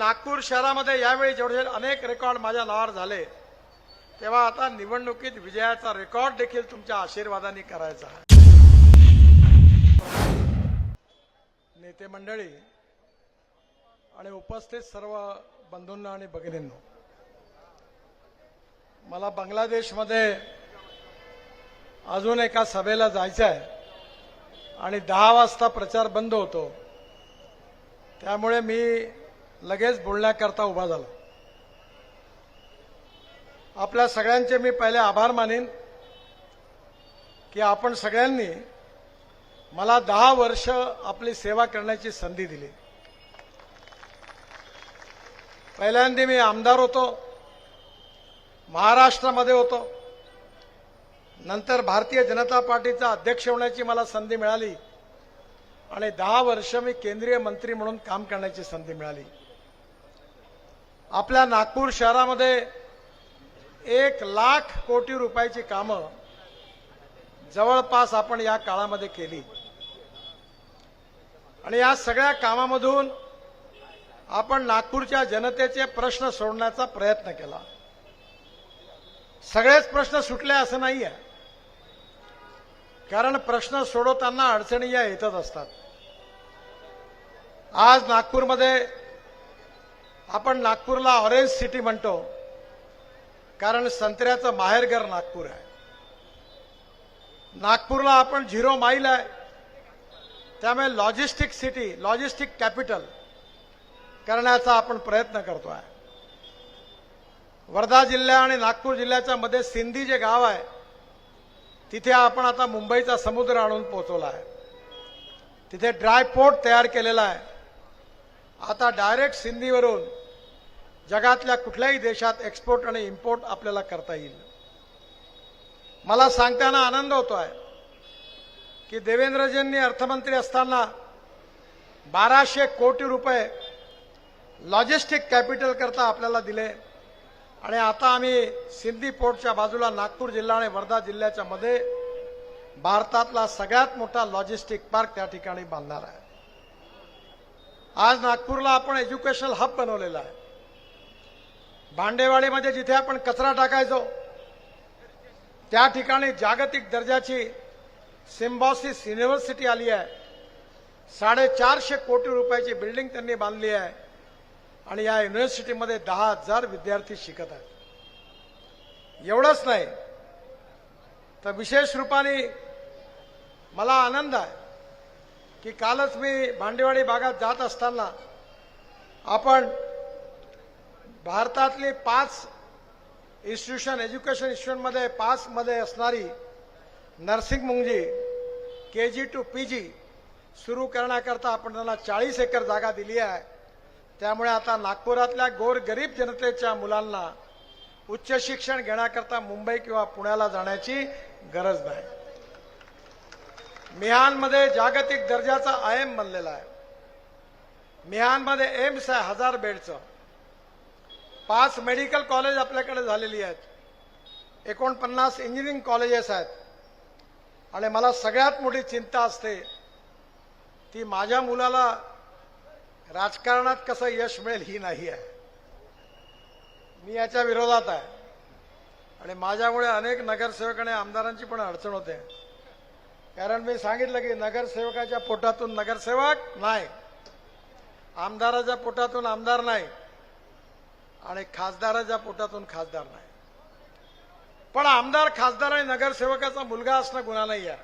नागपूर शहरामध्ये यावेळी जेवढे अनेक रेकॉर्ड माझ्या नावावर झाले तेव्हा आता निवडणुकीत विजयाचा रेकॉर्ड देखील तुमच्या आशीर्वादाने करायचा आहे. नेते मंडळी आणि उपस्थित सर्व बंधूंना आणि भगिनींना मला बांगलादेशमध्ये अजून एका सभेला जायचं आहे आणि दहा वाजता प्रचार बंद होतो. त्यामुळे मी लगेच बोलण्याकरता उभा झाला. आपल्या सगळ्यांचे मी पहिले आभार मानेन की आपण सगळ्यांनी मला दहा वर्ष आपली सेवा करण्याची संधी दिली. पहिल्यांदा मी आमदार होतो महाराष्ट्रामध्ये होतो. नंतर भारतीय जनता पार्टीचा अध्यक्ष होण्याची मला संधी मिळाली आणि दहा वर्ष मी केंद्रीय मंत्री म्हणून काम करण्याची संधी मिळाली. आपल्या नागपूर शहरामध्ये एक लाख कोटी रुपयाची कामं जवळपास आपण या काळामध्ये केली. आणि या सगळ्या कामामधून आपण नागपूरच्या जनतेचे प्रश्न सोडण्याचा प्रयत्न केला. सगळेच प्रश्न सुटले असं नाही आहे कारण प्रश्न सोडवताना अडचणी या येतच असतात. आज नागपूरमध्ये आपण नागपूरला ऑरेंज सिटी म्हणतो. कारण संत्र्याचं माहेरघर नागपूर आहे. नागपूरला आपण झिरो माईल आहे. त्यामुळे लॉजिस्टिक सिटी लॉजिस्टिक कॅपिटल करण्याचा आपण प्रयत्न करतो आहे वर्धा जिल्हा आणि नागपूर जिल्ह्याच्या मध्ये सिंधी जे गाव आहे तिथे आपण आता मुंबईचा समुद्र आणून पोहोचवला आहे. तिथे ड्राय पोर्ट तयार केलेला आहे. आता डायरेक्ट सिंधीवरून जगातल्या कुठल्याही देशात एक्सपोर्ट आणि इम्पोर्ट आपल्याला करता येईल. मला सांगताना आनंद होतो आहे की देवेंद्रजींनी अर्थमंत्री असताना बाराशे कोटी रुपये लॉजिस्टिक कॅपिटल करता आपल्याला दिले. आणि आता आम्ही सिंधी पोर्टच्या बाजूला नागपूर जिल्हा आणि वर्धा जिल्ह्याच्या मध्ये भारतातला सगळ्यात मोठा लॉजिस्टिक पार्क त्या ठिकाणी बांधणार आहे. आज नागपूरला आपण एज्युकेशनल हब बनवलेला आहे. भांडेवाडीमध्ये जिथे आपण कचरा टाकायचो त्या ठिकाणी जागतिक दर्जाची सिम्बॉसिस युनिव्हर्सिटी आली आहे. साडेचारशे कोटी रुपयाची बिल्डिंग त्यांनी बांधली आहे आणि या युनिव्हर्सिटीमध्ये दहा हजार विद्यार्थी शिकत आहेत. एवढंच नाही तर विशेष रूपाने मला आनंद आहे की कालच मी भांडेवाडी भागात जात असताना आपण भारतातली पाच इन्स्टिट्यूशन एज्युकेशन इन्स्टिट्यूशनमध्ये पाचमध्ये असणारी nursing मुंगजी K G to P G सुरू करण्याकरता आपण त्यांना चाळीस एकर जागा दिली आहे. त्यामुळे आता नागपुरातल्या गोरगरीब जनतेच्या मुलांना उच्च शिक्षण घेण्याकरता मुंबई किंवा पुण्याला जाण्याची गरज नाही. मिहानमध्ये जागतिक दर्जाचा आयएम बनलेला आहे. मिहानमध्ये एम्स आहे हजार बेडचं. पाच मेडिकल कॉलेज आपल्याकडे झालेली आहेत. एकोणपन्नास इंजिनिअरिंग कॉलेजेस आहेत. आणि मला सगळ्यात मोठी चिंता असते ती माझ्या मुलाला राजकारणात कसं यश मिळेल ही नाही आहे. मी याच्या विरोधात आहे. आणि माझ्यामुळे अनेक नगरसेवक आणि आमदारांची पण अडचण होते. कारण मी सांगितलं की नगरसेवकाच्या पोटातून नगरसेवक नाही. आमदाराच्या पोटातून आमदार नाही. आणि खासदाराच्या पोटातून खासदार नाही. पण आमदार खासदार आणि नगरसेवकाचा मुलगा असणं गुन्हा नाही आहे.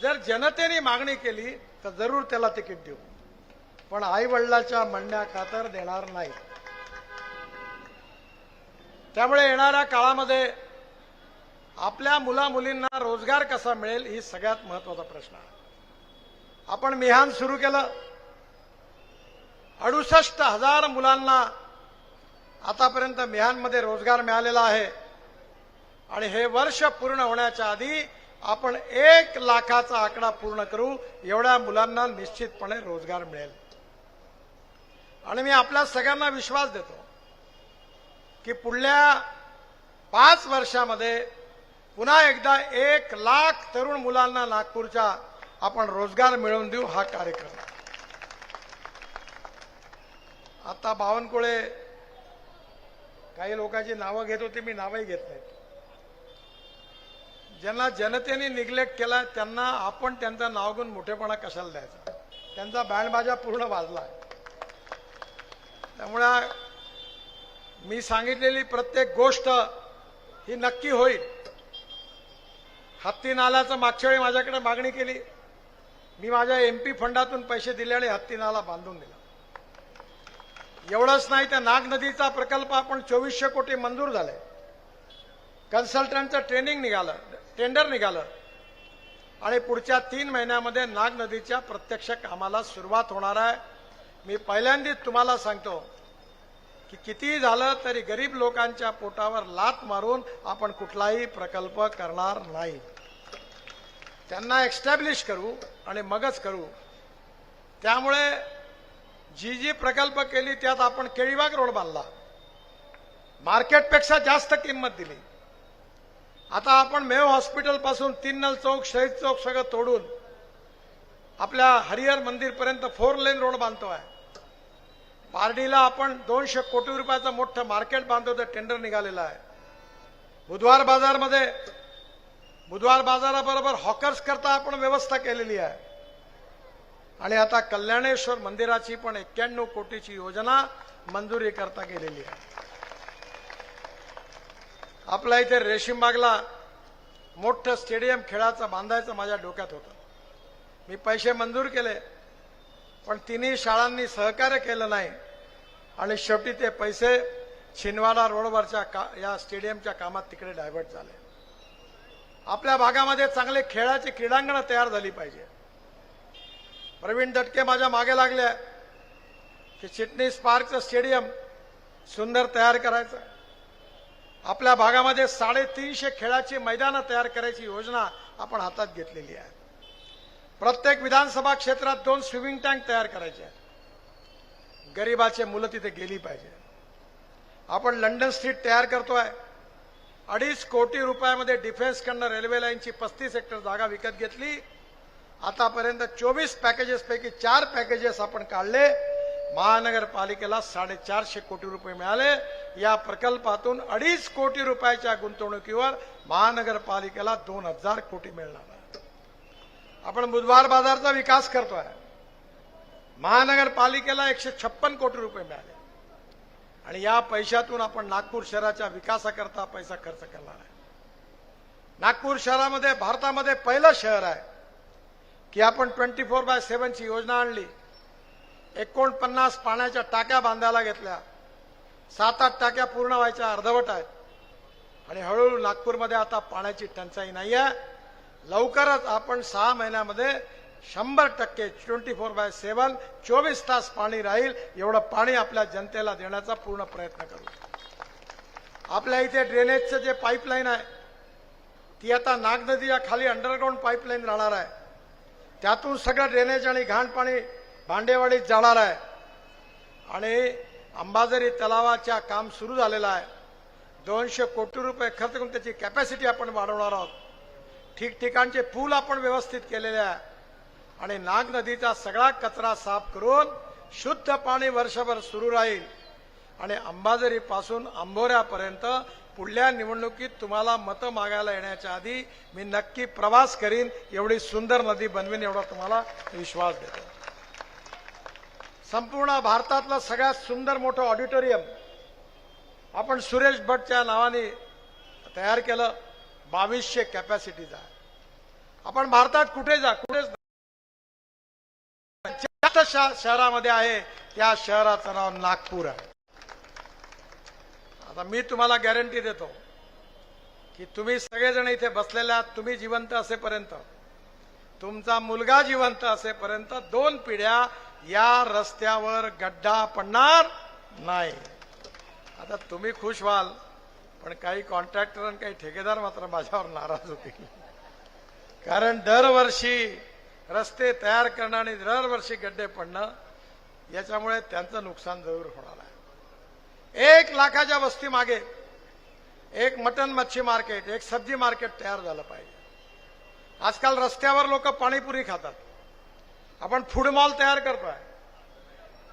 जर जनतेने मागणी केली तर जरूर त्याला तिकीट देऊ. पण आई वडिलाच्या म्हणण्या खातर देणार नाही. त्यामुळे येणाऱ्या काळामध्ये आपल्या मुला मुलींना रोजगार कसा मिळेल ही सगळ्यात महत्त्वाचा प्रश्न आहे. आपण मिहान सुरू केलं. अडुसष्ट हजार मुलांना आतापर्यंत मिहानमध्ये रोजगार मिळालेला आहे. आणि हे वर्ष पूर्ण होण्याच्या आधी आपण एक लाखाचा आकडा पूर्ण करू एवढ्या मुलांना निश्चितपणे रोजगार मिळेल. आणि मी आपल्या सगळ्यांना विश्वास देतो की पुढल्या पाच वर्षामध्ये पुन्हा एकदा एक लाख तरुण मुलांना नागपूरच्या आपण रोजगार मिळवून देऊ हा कार्यक्रम. आता बावनकुळे काही लोकांची नावं घेत होते मी नावही घेत नाहीत. ज्यांना जनतेने निग्लेक्ट केला त्यांना आपण त्यांचं नाव घेऊन मोठेपणा कशाला द्यायचा? त्यांचा बँडबाजा पूर्ण वाजला. त्यामुळे मी सांगितलेली प्रत्येक गोष्ट ही नक्की होईल. हत्ती नाल्याचं मागच्या वेळी माझ्याकडे मागणी केली. मी माझ्या एमपी फंडातून पैसे दिले आणि हत्ती नाला बांधून दिला. एवढंच नाही त्या नाग नदीचा प्रकल्प आपण चोवीसशे कोटी मंजूर झाले कन्सल्टंटचं ट्रेनिंग निघालं टेंडर निघालं. आणि पुढच्या तीन महिन्यामध्ये नाग नदीच्या प्रत्यक्ष कामाला सुरुवात होणार आहे. मी पहिल्यांदाच तुम्हाला सांगतो की कितीही झालं तरी गरीब लोकांच्या पोटावर लात मारून आपण कुठलाही प्रकल्प करणार नाही. त्यांना एक्स्टॅब्लिश करू आणि मगच करू. त्यामुळे जी जी प्रकल्प केली त्यात आपण केळीबाग रोड बांधला. मार्केटपेक्षा जास्त किंमत दिली. आता आपण मेव हॉस्पिटलपासून तीन नल चौक शहीद चौक सगळं तोडून आपल्या हरिहर मंदिरपर्यंत फोर लेन रोड बांधतोय. पारडीला आपण दोनशे कोटी रुपयाचं मोठं मार्केट बांधतो टेंडर निघालेलं आहे. बुधवार बाजारमध्ये बुधवार बाजाराबरोबर हॉकर्स करता आपण व्यवस्था केलेली आहे. आणि आता कल्याणेश्वर मंदिराची पण एक्क्याण्णव कोटीची योजना मंजुरी करता गेलेली आहे. आपल्या इथे रेशीमबागला मोठं स्टेडियम खेळाचं बांधायचं माझ्या डोक्यात होतं. मी पैसे मंजूर केले पण तिन्ही शाळांनी सहकार्य केलं नाही. आणि शेवटी ते पैसे छिनवाडा रोडवरच्या का या स्टेडियमच्या कामात तिकडे डायव्हर्ट झाले. आपल्या भागामध्ये चांगले खेळाची क्रीडांगणं तयार झाली पाहिजे. प्रवीण दटके माझ्या मागे लागले की चिटणीस पार्कचं स्टेडियम सुंदर तयार करायचं. आपल्या भागामध्ये साडेतीनशे खेळाची मैदानं तयार करायची योजना आपण हातात घेतलेली आहे. प्रत्येक विधानसभा क्षेत्रात दोन स्विमिंग टँक तयार करायचे आहेत. गरिबाचे मुलं तिथे गेली पाहिजे. आपण लंडन स्ट्रीट तयार करतोय. अडीच कोटी रुपयामध्ये डिफेन्सकडनं रेल्वे लाईनची पस्तीस हेक्टर जागा विकत घेतली. आतापर्यंत चोवीस पॅकेजेस पैकी चार पॅकेजेस आपण काढले. महानगरपालिकेला साडेचारशे कोटी रुपये मिळाले. या प्रकल्पातून अडीच कोटी रुपयाच्या गुंतवणुकीवर महानगरपालिकेला दोन हजार कोटी मिळणार आहे. आपण बुधवार बाजारचा विकास करतोय. महानगरपालिकेला एकशे छप्पन कोटी रुपये मिळाले. आणि या पैशातून आपण नागपूर शहराच्या विकासाकरता पैसा खर्च करणार आहे. नागपूर शहरामध्ये भारतामध्ये पहिलं शहर आहे. की आपण ट्वेंटी फोर बाय सेव्हनची योजना आणली. एकोणपन्नास पाण्याच्या टाक्या बांधायला घेतल्या. सात आठ टाक्या पूर्ण व्हायच्या अर्धवट आहेत. आणि हळूहळू नागपूरमध्ये आता पाण्याची टंचाई नाही आहे लवकरच आपण सहा महिन्यामध्ये शंभर टक्के ट्वेंटी फोर बाय सेव्हन चोवीस तास पाणी राहील एवढं पाणी आपल्या जनतेला देण्याचा पूर्ण प्रयत्न करू. आपल्या इथे ड्रेनेजचं जे पाईपलाईन आहे ती आता नाग नदीच्या खाली अंडरग्राऊंड पाईपलाईन राहणार आहे. त्यातून सगळं ड्रेनेज आणि घाण पाणी भांडेवाडीत जाणार आहे. आणि अंबाझरी तलावाच्या काम सुरू झालेलं आहे. दोनशे कोटी रुपये खर्च करून त्याची कॅपॅसिटी आपण वाढवणार आहोत. ठिकठिकाणचे पूल आपण व्यवस्थित केलेले आहे. आणि नाग नदीचा सगळा कचरा साफ करून शुद्ध पाणी वर्षभर सुरू राहील. आणि अंबाझरीपासून आंबोऱ्यापर्यंत पुढल्या निवडणुकीत तुम्हाला मतं मागायला येण्याच्या आधी मी नक्की प्रवास करीन एवढी सुंदर नदी बनवीन एवढा तुम्हाला विश्वास देतो. संपूर्ण भारतातलं सगळ्यात सुंदर मोठं ऑडिटोरियम आपण सुरेश भटच्या नावाने तयार केलं बावीसशे कॅपॅसिटीचा आपण भारतात कुठे जा कुठेच जास्त शहरामध्ये आहे त्या शहराचं नाव नागपूर आहे. आता मी तुम्हाला गॅरंटी देतो की तुम्ही सगळेजण इथे बसलेल्या तुम्ही जिवंत असेपर्यंत. तुमचा मुलगा जिवंत असेपर्यंत दोन पिढ्या या रस्त्यावर गड्डा पडणार नाही. आता तुम्ही खुश व्हाल पण काही कॉन्ट्रॅक्टर आणि काही ठेकेदार मात्र माझ्यावर नाराज होतील. कारण दरवर्षी रस्ते तयार करणं आणि दरवर्षी गड्डे पडणं याच्यामुळे त्यांचं नुकसान जरूर होणार आहे. एक लाखाच्या वस्ती मागे एक मटन मच्छी मार्केट एक सब्जी मार्केट तयार झालं पाहिजे. आजकाल रस्त्यावर लोक पाणीपुरी खातात. आपण फूड मॉल तयार करतोय.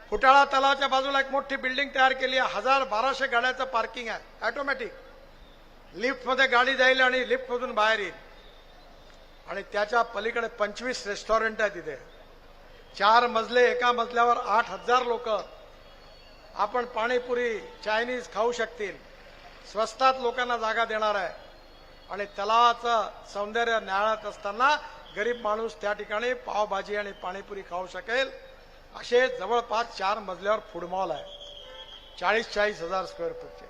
फुटाळा तलावाच्या बाजूला एक मोठी बिल्डिंग तयार केली आहे. हजार बाराशे गाड्याचं पार्किंग आहे. ऑटोमॅटिक लिफ्टमध्ये गाडी जाईल आणि लिफ्टमधून बाहेर येईल. आणि त्याच्या पलीकडे पंचवीस रेस्टॉरंट आहे तिथे. चार मजले एका मजल्यावर आठ हजार लोक आपण पाणीपुरी चायनीज खाऊ शकतील. स्वस्तात लोकांना जागा देणार आहे. आणि तलावाचं सौंदर्य न्याळत असताना गरीब माणूस त्या ठिकाणी पावभाजी आणि पाणीपुरी खाऊ शकेल. असे जवळपास चार मजल्यावर फूड मॉल आहे. चाळीस चाळीस हजार स्क्वेअर फूटचे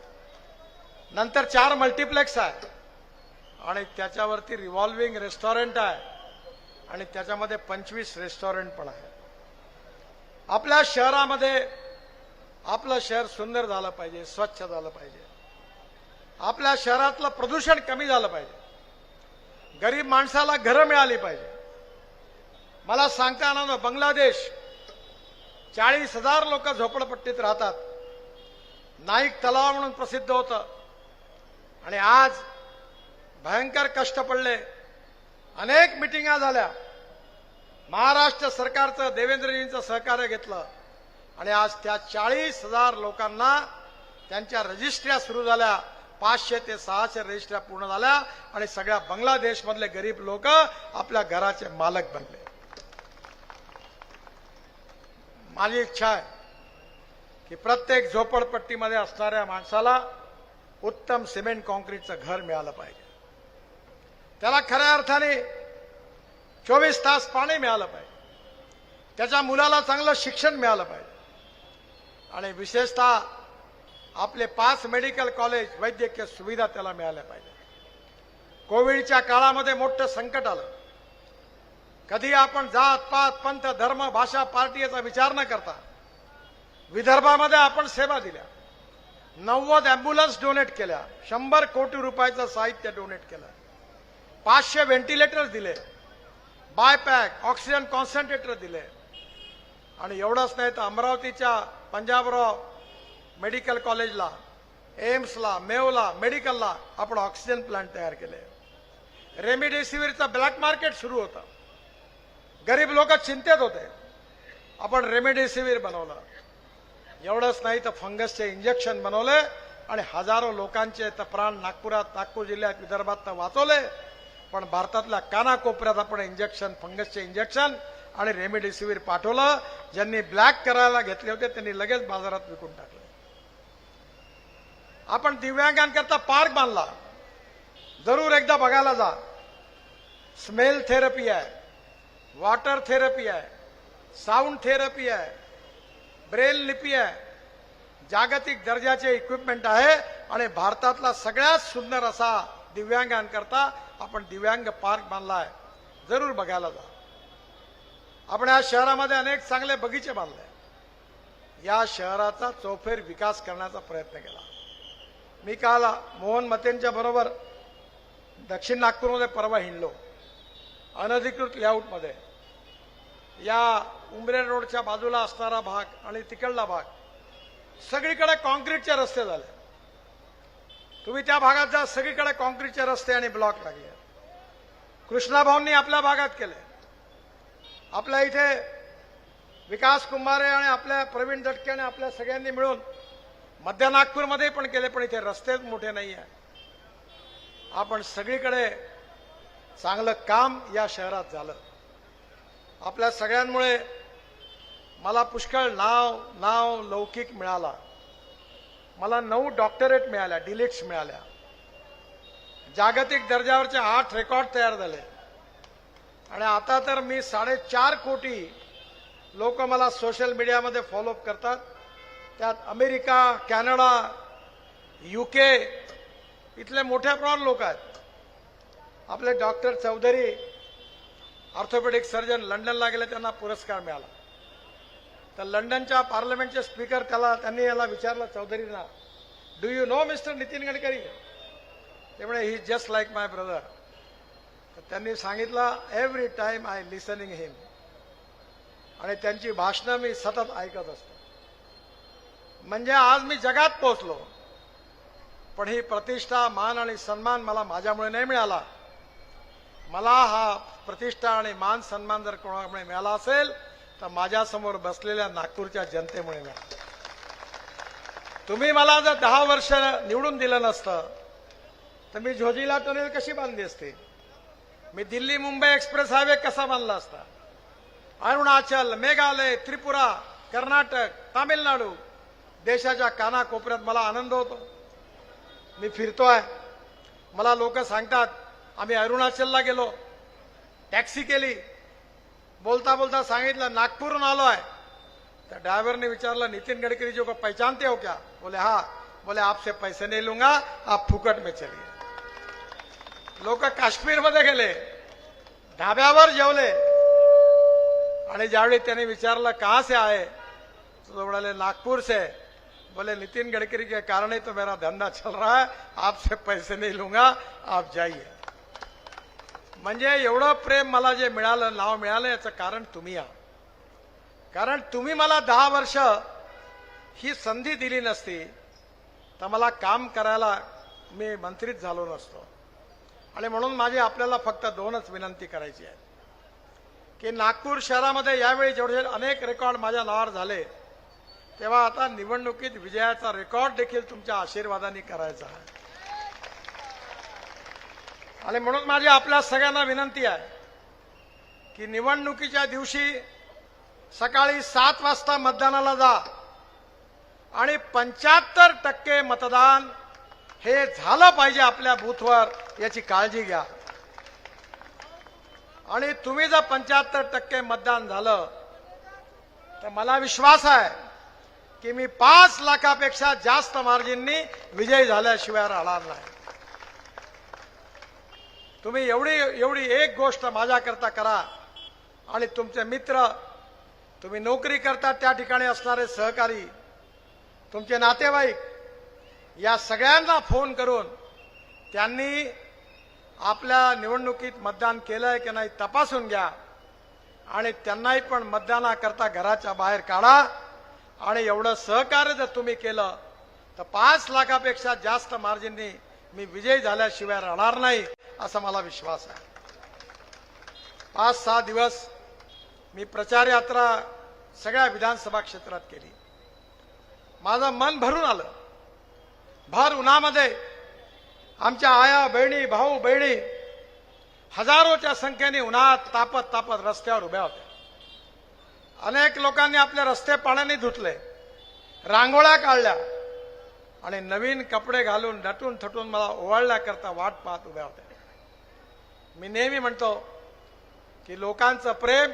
नंतर चार मल्टिप्लेक्स आहे. आणि त्याच्यावरती रिव्हॉल्विंग रेस्टॉरंट आहे. आणि त्याच्यामध्ये पंचवीस रेस्टॉरंट पण आहे आपल्या शहरामध्ये आपलं शहर सुंदर झालं पाहिजे स्वच्छ झालं पाहिजे. आपल्या शहरातलं प्रदूषण कमी झालं पाहिजे. गरीब माणसाला घरं मिळाली पाहिजे. मला सांगता येणार ना बांगलादेश चाळीस हजार लोक झोपडपट्टीत राहतात. नाईक तलाव म्हणून प्रसिद्ध होतं. आणि आज भयंकर कष्ट पडले. अनेक मिटिंगा झाल्या. महाराष्ट्र सरकारचं देवेंद्रजींचं सहकार्य घेतलं. आणि आज त्या चाळीस हजार लोकांना त्यांच्या रजिस्ट्र्या सुरू झाल्या. पाचशे ते सहाशे रजिस्ट्र्या पूर्ण झाल्या आणि सगळ्या बांगलादेशमधले गरीब लोक आपल्या घराचे मालक बनले. माझी इच्छा आहे की प्रत्येक झोपडपट्टीमध्ये असणाऱ्या माणसाला उत्तम सिमेंट कॉन्क्रीटचं घर मिळालं पाहिजे. त्याला खऱ्या अर्थाने चोवीस तास पाणी मिळालं पाहिजे. त्याच्या मुलाला चांगलं शिक्षण मिळालं पाहिजे. आणि विशेषतः आपले पाच मेडिकल कॉलेज वैद्यकीय सुविधा त्याला मिळाल्या पाहिजे. कोविडच्या काळामध्ये मोठं संकट आलं. कधी आपण जात पात पंथ धर्म भाषा पार्टी याचा विचार न करता विदर्भामध्ये आपण सेवा दिल्या. नव्वद अँब्युलन्स डोनेट केल्या. शंभर कोटी रुपयाचं साहित्य डोनेट केलं. पाचशे व्हेंटिलेटर्स दिले. बायपॅक ऑक्सिजन कॉन्सन्ट्रेटर दिले. आणि एवढंच नाही तर अमरावतीच्या पंजाबराव मेडिकल कॉलेजला एम्सला मेवला मेडिकलला आपण ऑक्सिजन प्लांट तयार केले. रेमडेसिवीरचा ब्लॅक मार्केट सुरू होतं. गरीब लोक चिंतेत होते. आपण रेमडेसिवीर बनवलं. एवढंच नाही तर फंगसचे इंजेक्शन बनवले आणि हजारो लोकांचे तर प्राण नागपुरात नागपूर जिल्ह्यात विदर्भात तर वाचवले. पण भारतातल्या कानाकोपऱ्यात आपण इंजेक्शन फंगसचे इंजेक्शन आणि रेमडेसिवीर पाठवलं. ज्यांनी ब्लॅक करायला घेतले होते त्यांनी लगेच बाजारात विकून टाकले. आपण दिव्यांगांकरता पार्क बांधला. जरूर एकदा बघायला जा. स्मेल थेरपी आहे. वॉटर थेरपी आहे. साऊंड थेरपी आहे. ब्रेल लिपी आहे. जागतिक दर्जाचे इक्विपमेंट आहे आणि भारतातला सगळ्यात सुंदर असा दिव्यांगांकरता आपण दिव्यांग पार्क बांधला आहे. जरूर बघायला जा. आपण या शहरामध्ये अनेक चांगले बगीचे बांधले. या शहराचा चौफेर विकास करण्याचा प्रयत्न केला. मी काल मोहन मतेंच्या बरोबर दक्षिण नागपूरमध्ये परवा हिंडलो. अनधिकृत लेआउटमध्ये. या उमरे रोडच्या बाजूला असणारा भाग आणि तिकडला भाग सगळीकडे कॉन्क्रीटचे रस्ते झाले. तुम्ही त्या भागात जा सगळीकडे कॉन्क्रीटचे रस्ते आणि ब्लॉक लागले. कृष्णाभाऊंनी आपल्या भागात केले. आपल्या इथे विकास कुंभारे आणि आपल्या प्रवीण दटके आणि आपल्या सगळ्यांनी मिळून मध्य नागपूरमध्ये पण केले पण इथे रस्तेच मोठे नाही आहे आपण सगळीकडे चांगलं काम या शहरात झालं. आपल्या सगळ्यांमुळे मला पुष्कळ नाव नाव लौकिक मिळाला. मला नऊ डॉक्टरेट मिळाल्या डिलिट्स मिळाल्या. जागतिक दर्जावरचे आठ रेकॉर्ड तयार झाले. आणि आता तर मी साडेचार कोटी लोक मला सोशल मीडियामध्ये फॉलोअप करतात. त्यात अमेरिका कॅनडा युके इथले मोठ्या प्रमाणात लोक आहेत. आपले डॉक्टर चौधरी ऑर्थोपेडिक सर्जन लंडनला गेले त्यांना पुरस्कार मिळाला. तर लंडनच्या पार्लमेंटचे स्पीकर त्याला त्यांनी याला विचारलं चौधरींना do you know mister Nitin Gadkari? ते म्हणे he just like my brother त्यांनी सांगितलं every time I listening him आणि त्यांची भाषणं मी सतत ऐकत असतो. म्हणजे आज मी जगात पोहोचलो पण ही प्रतिष्ठा मान आणि सन्मान मला माझ्यामुळे नाही मिळाला. मला हा प्रतिष्ठा आणि मान सन्मान जर कोणामुळे मिळाला असेल तर माझ्यासमोर बसलेल्या नागपूरच्या जनतेमुळे मिळाला तुम्ही मला जर दहा वर्ष निवडून दिलं नसतं तर मी झोजीला टनेल कशी बांधली असते? मी दिल्ली मुंबई एक्सप्रेस हायवे कसा बांधला असता? अरुणाचल मेघालय त्रिपुरा कर्नाटक तामिळनाडू देशाच्या कानाकोपऱ्यात मला आनंद होतो. मी फिरतोय. मला लोक सांगतात आम्ही अरुणाचलला गेलो. टॅक्सी केली. बोलता बोलता सांगितलं नागपूरहून आलो आहे तर ड्रायव्हरने विचारलं नितीन गडकरी जी को पहचानते हो क्या? बोले हा. बोले आपसे पैसे नहीं लूंगा आप फुकट में चलिए. लोक काश्मीरमध्ये गेले. ढाब्यावर जेवले. आणि ज्यावेळी त्याने विचारलं कहाँ से आए तो बोले नागपूर से बोले नितिन गडकरी के कारण ही तो मेरा धंदा चल रहा है. आपसे पैसे नहीं लूंगा आप जाइए. म्हणजे एवढं प्रेम मला जे मिळालं नाव मिळालं याचं कारण तुम्ही या कारण तुम्ही मला दहा वर्ष ही संधी दिली नसती तर मला काम करायला मी मंत्रीच झालो नसतो. आणि म्हणून माझी आपल्याला फक्त दोनच विनंती करायची आहे. की नागपूर शहरामध्ये यावेळी जेवढे अनेक रेकॉर्ड माझ्या नावावर झाले तेव्हा आता निवडणुकीत विजयाचा रेकॉर्ड देखील तुमच्या आशीर्वादाने करायचा आहे. आणि म्हणून माझी आपल्या सगळ्यांना विनंती आहे की निवडणुकीच्या दिवशी सकाळी सात वाजता मतदानाला जा आणि पंच्याहत्तर टक्के मतदान हे झालं पाहिजे आपल्या बूथवर. याची काळजी घ्या. आणि तुम्ही जर पंच्याहत्तर टक्के मतदान झालं तर मला विश्वास आहे की मी पाच लाखापेक्षा जास्त मार्जिननी विजयी झाल्याशिवाय राहणार नाही. तुम्ही एवढी एवढी एक गोष्ट माझ्याकरता करा. आणि तुमचे मित्र तुम्ही नोकरी करता त्या ठिकाणी असणारे सहकारी तुमचे नातेवाईक या सगळ्यांना फोन करून त्यांनी आपल्या निवडणुकीत मतदान केलंय की नाही तपासून घ्या. आणि त्यांनाही पण मतदानाकरता घराच्या बाहेर काढा. आणि एवढं सहकार्य जर तुम्ही केलं तर पाच लाखापेक्षा जास्त मार्जिननी मी विजयी झाल्याशिवाय राहणार नाही असा मला विश्वास आहे. पाच सहा दिवस मी प्रचार यात्रा सगळ्या विधानसभा क्षेत्रात केली. माझं मन भरून आलं. भर उन्हामध्ये आमच्या आया बहिणी भाऊ बहिणी हजारोच्या संख्येने उन्हात तापत तापत रस्त्यावर उभ्या होत्या. अनेक लोकांनी आपले रस्ते पाण्याने धुतले रांगोळ्या काढल्या आणि नवीन कपडे घालून नटून थटून मला ओवाळण्याकरता वाट पाहत उभ्या होत्या. मी नेहमी म्हणतो की लोकांचं प्रेम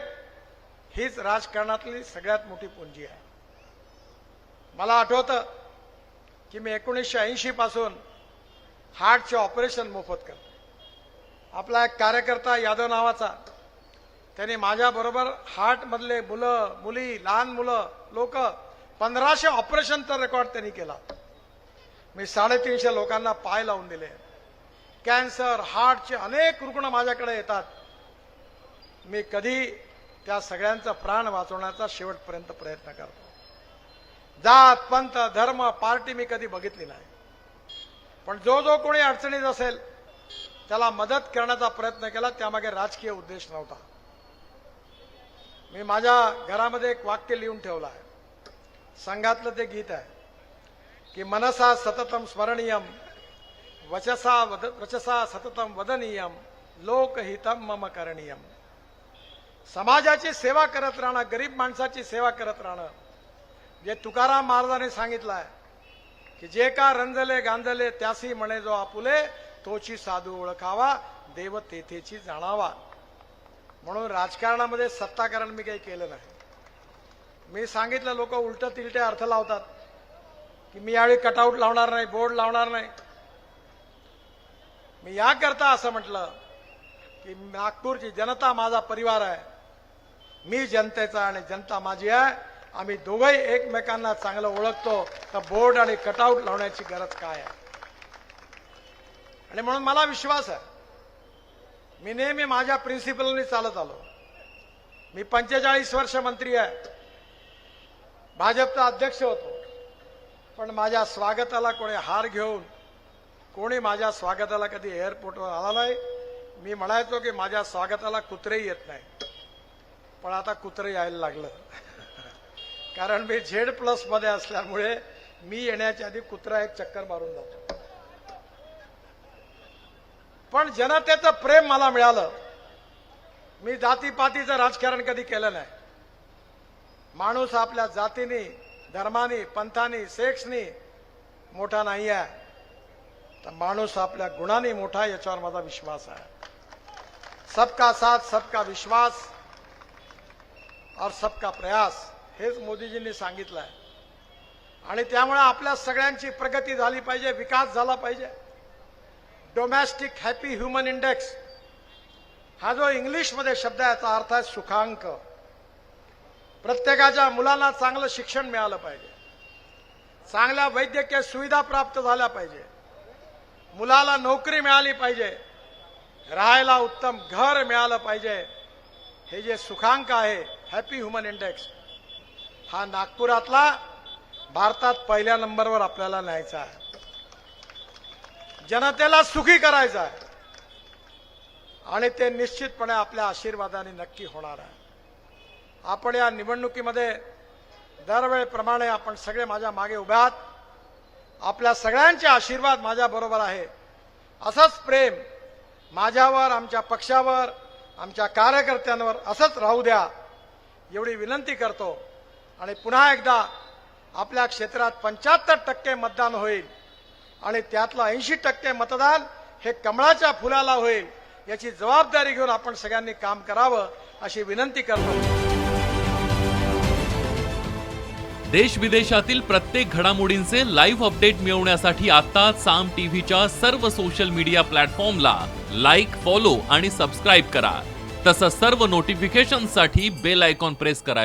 हीच राजकारणातली सगळ्यात मोठी पुंजी आहे. मला आठवतं की मी एकोणीसशे ऐंशी पासून हार्टचे ऑपरेशन मोफत करतो आपला एक कार्यकर्ता यादव नावाचा त्यांनी माझ्याबरोबर हार्टमधले मुलं मुली लहान मुलं लोक पंधराशे ऑपरेशनचा रेकॉर्ड त्यांनी केला. मी साडेतीनशे लोकांना पाय लावून दिले. कॅन्सर हार्टचे अनेक रुग्ण माझ्याकडे येतात. मी कधी त्या सगळ्यांचा प्राण वाचवण्याचा शेवटपर्यंत प्रयत्न करतो. जात पंथ धर्म पार्टी मी कधी बघितली नाही. पण जो जो कोणी अडचणीत असेल त्याला मदत करण्याचा प्रयत्न केला त्यामागे राजकीय उद्देश नव्हता. मी माझ्या घरामध्ये एक वाक्य लिहून ठेवलं आहे. संघातलं ते गीत आहे की मनसा सततम स्मरणीयम वचसा वद वचसा सततम वदनीयम लोकहितम मम करणीयम. समाजाची सेवा करत राहणं गरीब माणसाची सेवा करत राहणं जे तुकाराम महाराजांनी सांगितलं आहे की जे का रंजले गांजले त्यासी म्हणे जो आपुले तोची साधू ओळखावा देव तेथेची जाणावा. म्हणून राजकारणामध्ये सत्ताकरण मी काही केलं नाही. मी सांगितलं लोक उलट तिलटे अर्थ लावतात की मी यावेळी कटआउट लावणार नाही बोर्ड लावणार नाही. मी याकरता असं म्हटलं की नागपूरची जनता माझा परिवार आहे. मी जनतेचा आणि जनता माझी आहे. आम्ही दोघंही एकमेकांना चांगलं ओळखतो. तर बोर्ड आणि कटआउट लावण्याची गरज काय आहे? आणि म्हणून मला विश्वास आहे मी नेहमी माझ्या प्रिन्सिपलनी चालत आलो. मी पंचेचाळीस वर्ष मंत्री आहे. भाजपचा अध्यक्ष होतो. पण माझ्या स्वागताला कोणी हार घेऊन कोणी माझ्या स्वागताला कधी एअरपोर्टवर आला नाही. मी म्हणायचो की माझ्या स्वागताला कुत्रेही येत नाही. पण आता कुत्रे यायला लागलं. कारण मी झेड प्लसमध्ये असल्यामुळे मी येण्याच्या आधी कुत्रा एक चक्कर मारून जातो. पण जनतेचं प्रेम मला मिळालं. मी जातीपातीचं राजकारण कधी केलं नाही. माणूस आपल्या जातीने धर्मानी पंथानी सेक्सनी मोठा नाही आहे. तर माणूस आपल्या गुणाने मोठा याच्यावर माझा विश्वास आहे. सबका साथ सबका विश्वास और सबका प्रयास. हेच मोदीजींनी सांगितलं आहे आणि त्यामुळे आपल्या सगळ्यांची प्रगती झाली पाहिजे विकास झाला पाहिजे. डोमॅस्टिक हॅपी ह्युमन इंडेक्स हा जो इंग्लिशमध्ये शब्द आहे याचा अर्थ आहे सुखांक. प्रत्येकाच्या मुलांना चांगलं शिक्षण मिळालं पाहिजे. चांगल्या वैद्यकीय सुविधा प्राप्त झाल्या पाहिजे. मुलाला नोकरी मिळाली पाहिजे. राहायला उत्तम घर मिळालं पाहिजे. हे जे सुखांक आहे हॅपी ह्युमन इंडेक्स हा नागपुरातला भारतात पहिल्या नंबरवर आपल्याला न्यायचा आहे. जनतेला सुखी करायचा आहे. आणि ते निश्चितपणे आपल्या आशीर्वादाने नक्की होणार आहे. आपण या निवडणुकीमध्ये दरवेळेप्रमाणे आपण सगळे माझ्या मागे उभे आहात. आपल्या सगळ्यांचे आशीर्वाद माझ्याबरोबर आहे. असंच प्रेम माझ्यावर आमच्या पक्षावर आमच्या कार्यकर्त्यांवर असंच राहू द्या एवढी विनंती करतो. आणि पुन्हा एकदा आपल्या क्षेत्रात पंच्याहत्तर टक्के मतदान होईल आणि त्यातलं ऐंशी टक्के मतदान हे कमळाच्या फुलाला होईल याची जबाबदारी घेऊन आपण सगळ्यांनी काम करावं अशी विनंती करतो. देश विदेशातील प्रत्येक घडामोडींचे लाईव्ह अपडेट मिळवण्यासाठी आता साम टीव्हीच्या सर्व सोशल मीडिया प्लॅटफॉर्मला लाईक फॉलो आणि सबस्क्राईब करा. तसंच सर्व नोटिफिकेशनसाठी बेल आयकॉन प्रेस करा